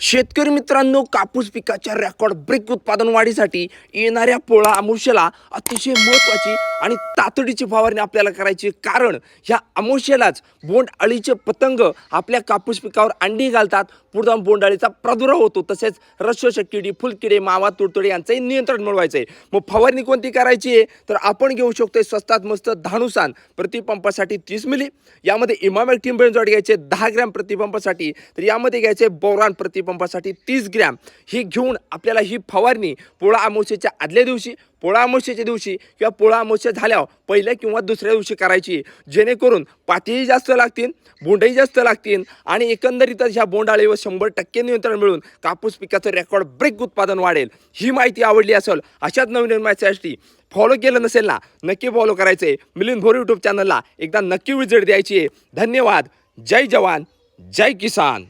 शेतकरी मित्रांनो कापूस पिकाच्या रेकॉर्ड ब्रेक उत्पादन वाढीसाठी येणाऱ्या पोळा अमुष्याला अतिशय महत्त्वाची आणि तातडीची फवारणी आपल्याला करायची आहे. कारण ह्या अमुष्यालाच बोंड अळीचे पतंग आपल्या कापूस पिकावर अंडी घालतात. पुढे बोंड अळीचा प्रादुर्भाव होतो. तसेच रस्वशक किडी फुलकिडे मावा तुडतुडे यांचंही नियंत्रण मिळवायचं आहे. मग फवारणी कोणती करायची आहे? तर आपण घेऊ शकतोय स्वस्तात मस्त धानुसान प्रतिपंपासाठी तीस मिली. यामध्ये इमामॅक्टिन बेंजॉट घ्यायचे दहा ग्रॅम प्रतिपंपासाठी. तर यामध्ये घ्यायचे बोरान पंपासाठी तीस ग्रॅम ही घेऊन आपल्याला ही फवारणी पोळा अमावस्येच्या आदल्या दिवशी पोळा अमावस्येच्या दिवशी किंवा पोळा अमावस्या झाल्यावर पहिल्या किंवा दुसऱ्या दिवशी करायची जेणेकरून पातीही जास्त लागतील बोंडही जास्त लागतील आणि एकंदरीतच ह्या बोंडाळीवर शंभर टक्के नियंत्रण मिळून कापूस पिकाचं रेकॉर्ड ब्रेक उत्पादन वाढेल ही माहिती आवडली असेल अशाच नवीन नवीन माहितीसाठी फॉलो केलं नसेल ना नक्की फॉलो करायचं आहे मिलिंद भोर यूट्यूब चॅनलला एकदा नक्की विजिट द्यायची आहे धन्यवाद जय जवान जय किसान